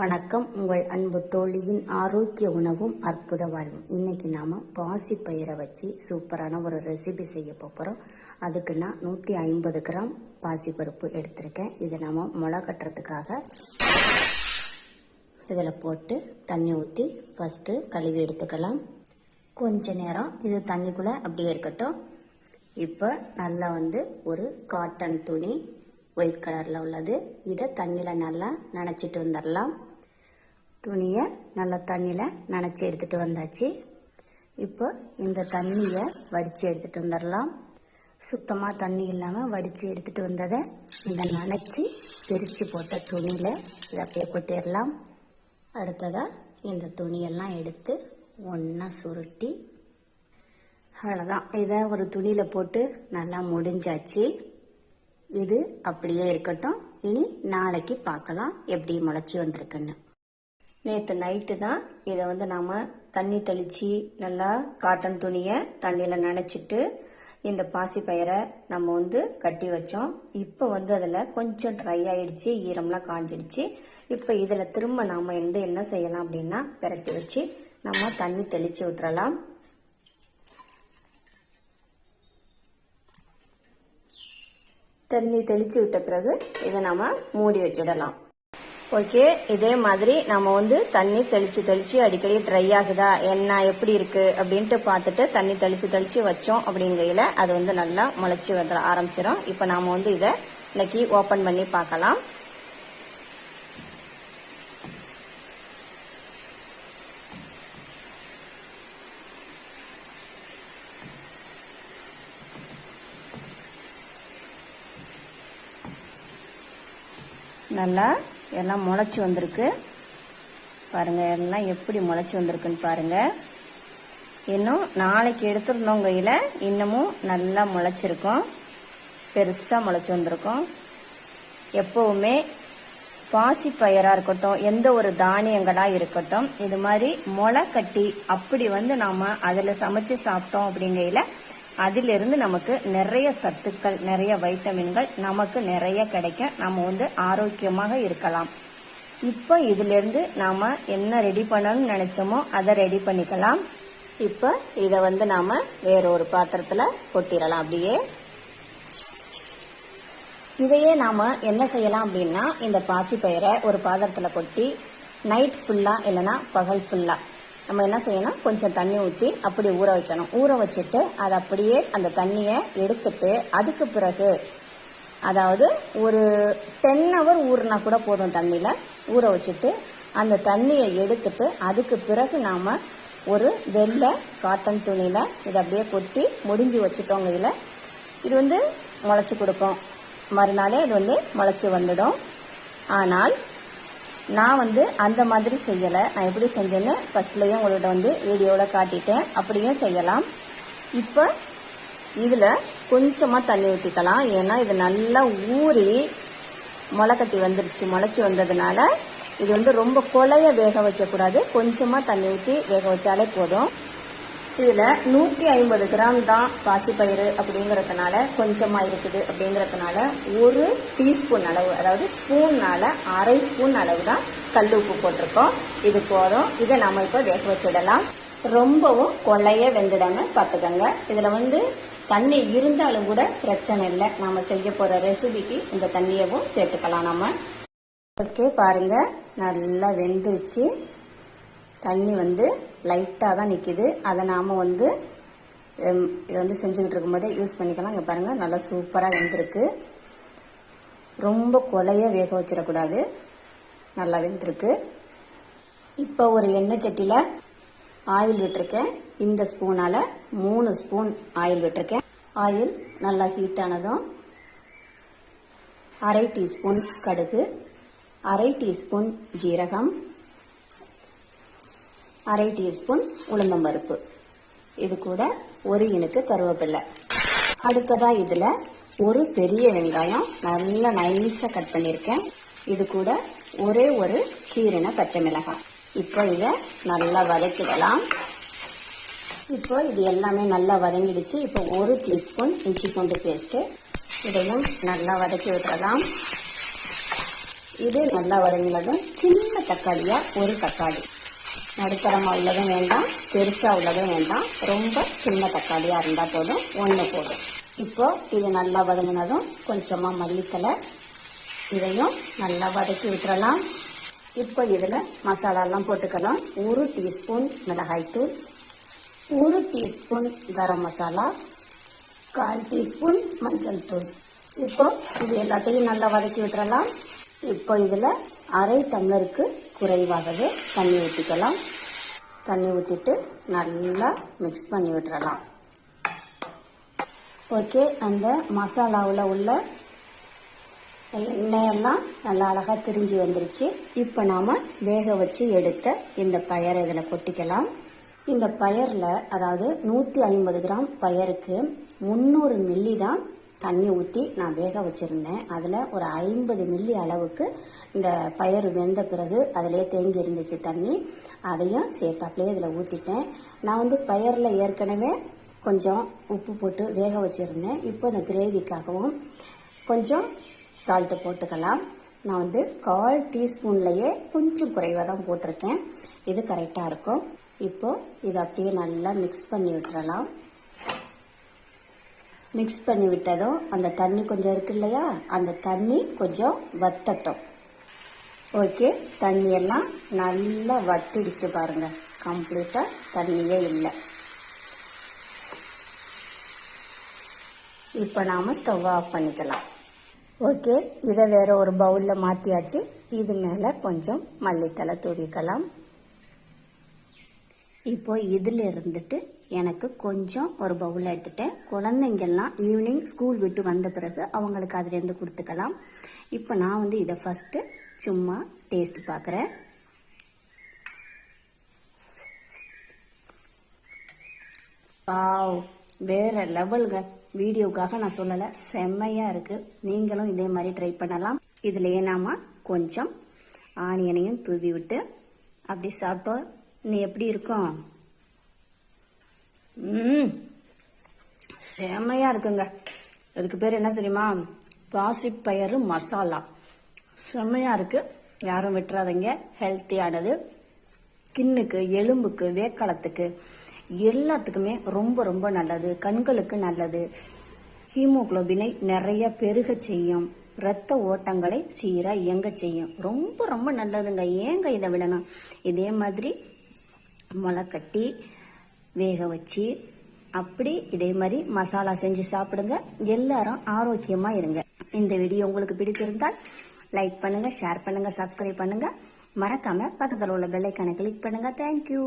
வணக்கம். உங்கள் அன்பு தோழியின் ஆரோக்கிய உணவும் அற்புத வாழ்வும். இன்னைக்கு நாம பாசி பயிரை வச்சு சூப்பரான ஒரு ரெசிபி செய்ய போகிறோம் அதுக்கு நான் நூற்றி ஐம்பது கிராம் பாசி பருப்பு எடுத்திருக்கேன். இதை நாம முளை கட்டுறதுக்காக இதில் போட்டு தண்ணி ஊற்றி ஃபஸ்ட்டு கழுவி எடுத்துக்கலாம். கொஞ்ச நேரம் இது தண்ணிக்குள்ளே அப்படியே இருக்கட்டும். இப்போ நல்லா வந்து ஒரு காட்டன் துணி ஒயிட் கலரில் உள்ளது. இதை தண்ணியில் நல்லா நனைச்சிட்டு வந்துடலாம். துணியை நல்லா தண்ணியில் நனைச்சி எடுத்துகிட்டு வந்தாச்சு. இப்போ இந்த தண்ணியை வடித்து எடுத்துகிட்டு வந்துடலாம். சுத்தமாக தண்ணி இல்லாமல் வடித்து எடுத்துகிட்டு வந்ததை இந்த நனைச்சி பிரித்து போட்ட துணியில் இதை அப்படியே கொட்டிடலாம். அடுத்ததாக இந்த துணியெல்லாம் எடுத்து ஒன்றா சுருட்டி அவ்வளோதான் இதை ஒரு துணியில் போட்டு நல்லா முடிஞ்சாச்சு. இது அப்படியே இருக்கட்டும். இனி நாளைக்கு பார்க்கலாம் எப்படி முளைச்சி வந்திருக்குன்னு. நேற்று நைட்டு தான் இதை வந்து நாம் தண்ணி தெளித்து நல்லா காட்டன் துணியை தண்ணியில் நனைச்சிட்டு இந்த பாசி பயிரை நம்ம வந்து கட்டி வச்சோம். இப்போ வந்து அதில் கொஞ்சம் ட்ரை ஆயிடுச்சு ஈரம்லாம் காஞ்சிடுச்சு. இப்போ இதில் திரும்ப நாம் வந்து என்ன செய்யலாம் அப்படின்னா பிரட்டி வச்சு நம்ம தண்ணி தெளித்து விட்டுறலாம் தண்ணி தெளித்து விட்ட பிறகு இதை நம்ம மூடி வச்சிடலாம். ஓகே இதே மாதிரி நம்ம வந்து தண்ணி தெளித்து தெளித்து அடிக்கடி ட்ரை ஆகுதா என்ன எப்படி இருக்கு அப்படின்ட்டு பார்த்துட்டு தண்ணி தெளித்து தெளித்து வச்சோம் அப்படிங்கையில அது வந்து நல்லா முளைச்சி வர ஆரம்பிச்சிடும் இப்போ நாம வந்து இதை இன்னைக்கு ஓப்பன் பண்ணி பார்க்கலாம். நல்லா எல்லாம் முளைச்சி வந்திருக்கு. பாருங்கள் எல்லாம் எப்படி முளைச்சி வந்திருக்குன்னு பாருங்கள் இன்னும் நாளைக்கு எடுத்துருந்தோம் கையில் இன்னமும் நல்லா முளைச்சிருக்கும். பெருசாக முளைச்சி வந்திருக்கும். எப்போவுமே பாசி பயிராக இருக்கட்டும் எந்த ஒரு தானியங்களாக இருக்கட்டும் இது மாதிரி முளை கட்டி அப்படி வந்து நாம் அதில் சமைச்சு சாப்பிட்டோம் அப்படிங்கையில் அதிலிருந்து நமக்கு நிறைய சத்துக்கள் நிறைய வைட்டமின்கள் நமக்கு நிறைய கிடைக்கும் நம்ம வந்து ஆரோக்கியமாக இருக்கலாம். இப்போ இதிலிருந்து நாம் என்ன ரெடி பண்ணணும்னு நினச்சோமோ அதை ரெடி பண்ணிக்கலாம். இப்போ இதை வந்து நாம் வேற ஒரு பாத்திரத்தில் கொட்டிடலாம் அப்படியே. இதையே நாம் என்ன செய்யலாம் அப்படின்னா இந்த பாசி பயிரை ஒரு பாத்திரத்தில் கொட்டி நைட் ஃபுல்லாக இல்லைன்னா பகல் ஃபுல்லாக நம்ம என்ன செய்யணும்? கொஞ்சம் தண்ணி ஊற்றி அப்படி ஊற வைக்கணும். ஊற வச்சுட்டு அதை அப்படியே அந்த தண்ணியை எடுத்துட்டு அதுக்கு பிறகு அதாவது ஒரு டென் ஹவர் ஊறினா கூட போதும் தண்ணியில். ஊற வச்சுட்டு அந்த தண்ணியை எடுத்துட்டு அதுக்கு பிறகு நாம் ஒரு வெள்ளை காட்டன் துணியில் இதை அப்படியே கொட்டி முடிஞ்சு வச்சுட்டோங்க இதில். இது வந்து முளைச்சி கொடுக்கும். மறுநாளே இது வந்து முளைச்சி வந்துடும். ஆனால் நான் வந்து அந்த மாதிரி செய்யலை. நான் எப்படி செஞ்சேன்னு ஃபர்ஸ்ட்லேயும் உங்கள்கிட்ட வந்து வீடியோவில் காட்டிட்டேன். அப்படியும் செய்யலாம். இப்போ இதில் கொஞ்சமாக தண்ணி ஊற்றிக்கலாம் ஏன்னா இது நல்லா ஊறி முளைக்கட்டி வந்துருச்சு. முளைச்சி வந்ததுனால இது வந்து ரொம்ப கொலைய வேக வைக்கக்கூடாது. கொஞ்சமாக தண்ணி ஊற்றி வேக வச்சாலே போதும். இதில் நூற்றி ஐம்பது கிராம் தான் பாசிப்பயிறு அப்படிங்கிறதுனால கொஞ்சமாக இருக்குது அப்படிங்கிறதுனால ஒரு டீஸ்பூன் அளவு அதாவது ஸ்பூன்னால் அரை ஸ்பூன் அளவு தான் கல் உப்பு போட்டிருக்கோம். இது போதும். இதை நம்ம இப்போ வேக வச்சிடலாம். ரொம்பவும் கொள்ளைய வெந்துடாம பார்த்துக்கோங்க. இதில் வந்து தண்ணி இருந்தாலும் கூட பிரச்சனை இல்லை. நம்ம செய்ய போகிற ரெசிபிக்கு இந்த தண்ணியவும் சேர்த்துக்கலாம் நம்ம ஓகே பாருங்கள் நல்லா வெந்துருச்சு. தண்ணி வந்து லைட்டாக தான் நிற்கிது அதை நாம் வந்து இதை வந்து செஞ்சுக்கிட்டு இருக்கும்போதே யூஸ் பண்ணிக்கலாம். இங்கே பாருங்கள் நல்லா சூப்பராக வெந்திருக்கு. ரொம்ப கொலையாக வேக வச்சிடக்கூடாது. நல்லா வெந்திருக்கு. இப்போ ஒரு எண்ணெய் சட்டியில் ஆயில் விட்டுருக்கேன். இந்த ஸ்பூனால் மூணு ஸ்பூன் ஆயில் விட்டுருக்கேன். ஆயில் நல்லா ஹீட் ஆனதும் அரை டீஸ்பூன் கடுகு அரை டீஸ்பூன் ஜீரகம் அரை டீஸ்பூன் உளுந்தம்பருப்பு இது கூட ஒரு இனுக்கு கருவேப்பில்லை அடுத்ததா இதுல ஒரு பெரிய வெங்காயம் நல்லா நைஸா கட் பண்ணியிருக்கேன் இது கூட ஒரே ஒரு கீரின பச்சை மிளகாய். இப்போ இதை நல்லா வதக்கிடலாம். இப்போ இது எல்லாமே நல்லா வதங்கிடுச்சு. இப்போ ஒரு டீஸ்பூன் இஞ்சி பூண்டு பேஸ்ட்டு இதையும் நல்லா வதக்கி விட்டுறலாம். இது நல்லா வதங்கினதும் சின்ன தக்காளியா ஒரு தக்காளி. நடுத்தரமாக உள்ளதும் வேண்டாம் பெருசாக உள்ளதும் வேண்டாம். ரொம்ப சின்ன தக்காளியாக இருந்தால் போதும் ஒன்று போதும். இப்போ இது நல்லா வதங்கினதும் கொஞ்சமாக மல்லித்தலை இதையும் நல்லா வதக்கி விட்டுறலாம் இப்போ இதில் மசாலாலாம் போட்டுக்கலாம். ஒரு டீஸ்பூன் மிளகாய்த்தூள் ஒரு டீஸ்பூன் கரம் மசாலா கால் டீஸ்பூன் மஞ்சள் தூள். இப்போ இது எல்லாத்தையும் நல்லா வதக்கி விட்டுறலாம் இப்போ இதில் அரை டம்ளருக்கு குறைவாகவே தண்ணி ஊற்றிக்கலாம் தண்ணி ஊற்றிட்டு நல்லா மிக்ஸ் பண்ணி விட்டுறலாம். ஓகே அந்த மசாலாவில் உள்ள எண்ணெயெல்லாம் நல்லா அழகாக திரிஞ்சு வந்துருச்சு. இப்போ நாம் வேக வச்சு எடுத்த இந்த பயரை இதில் கொட்டிக்கலாம். இந்த பயரில் அதாவது நூற்றி ஐம்பது கிராம் பயருக்கு முந்நூறு மில்லி தான் தண்ணி ஊற்றி நான் வேக வச்சுருந்தேன். அதில் ஒரு ஐம்பது மில்லி அளவுக்கு இந்த பயிர் வெந்த பிறகு அதிலே தேங்கி இருந்துச்சு தண்ணி. அதையும் சேர்த்தாப்புலேயே இதில் ஊற்றிட்டேன் நான் வந்து பயரில் ஏற்கனவே கொஞ்சம் உப்பு போட்டு வேக வச்சுருந்தேன். இப்போ இந்த கிரேவிக்காகவும் கொஞ்சம் சால்ட்டு போட்டுக்கலாம். நான் வந்து கால் டீஸ்பூன்லையே கொஞ்சம் குறைவாக தான் போட்டிருக்கேன். இது கரெக்டாக இருக்கும். இப்போது இதை அப்படியே நல்லா மிக்ஸ் பண்ணி விட்டுறலாம். மிக்ஸ் பண்ணி விட்டதும் அந்த தண்ணி கொஞ்சம் இருக்கு இல்லையா? அந்த தண்ணி கொஞ்சம் வத்தட்டும். ஓகே தண்ணி எல்லாம் நல்லா வத்திடுச்சு பாருங்க. கம்ப்ளீட்டாக தண்ணியே இல்லை. இப்போ நாம் ஸ்டவ் ஆஃப் பண்ணிக்கலாம். ஓகே இதை வேற ஒரு பவுலில் மாற்றியாச்சு இது மேலே கொஞ்சம் மல்லித்தலை தூவிக்கலாம். இப்போ இதில் இருந்துட்டு எனக்கு கொஞ்சம் ஒரு பவுல் எடுத்துட்டேன் குழந்தைங்கெல்லாம் ஈவினிங் ஸ்கூல் விட்டு வந்த பிறகு அவங்களுக்கு அதுலேருந்து கொடுத்துக்கலாம். இப்போ நான் வந்து இதை ஃபஸ்ட்டு சும்மா டேஸ்ட் பார்க்குறேன். வாவ் வேற லெவலுங்க வீடியோக்காக நான் சொல்லலை செம்மையாக இருக்குது நீங்களும் இதே மாதிரி ட்ரை பண்ணலாம். இதில் நாம கொஞ்சம் ஆனியனையும் தூவி விட்டு அப்படி சாப்பிட்டோம். நீ எப்படி இருக்கும் ம் செம்மையா இருக்குங்க. அதுக்கு பேர் என்ன தெரியுமா? பாசிப்பயறு மசாலா. செம்மையா இருக்கு. யாரும் விட்டுறாதீங்க. ஹெல்த்தியானது ஸ்கின்னுக்கு எலும்புக்கு வேக்காலத்துக்கு எல்லாத்துக்குமே ரொம்ப ரொம்ப நல்லது. கண்களுக்கு நல்லது. ஹீமோகுளோபினை நிறைய பெருக செய்யும். ரத்த ஓட்டங்களை சீராக இயங்க செய்யும். ரொம்ப ரொம்ப நல்லதுங்க. ஏங்க இதை விடணும்? இதே மாதிரி முளை கட்டி வேக வச்சு அப்படி இதே மாதிரி மசாலா செஞ்சு சாப்பிடுங்க. எல்லாரும் ஆரோக்கியமா இருங்க. இந்த வீடியோ உங்களுக்கு பிடித்திருந்தால் லைக் பண்ணுங்க ஷேர் பண்ணுங்க சப்ஸ்கிரைப் பண்ணுங்க. மறக்காம பக்கத்தில் உள்ள பெல்லைக்கான கிளிக் பண்ணுங்க. தேங்க்யூ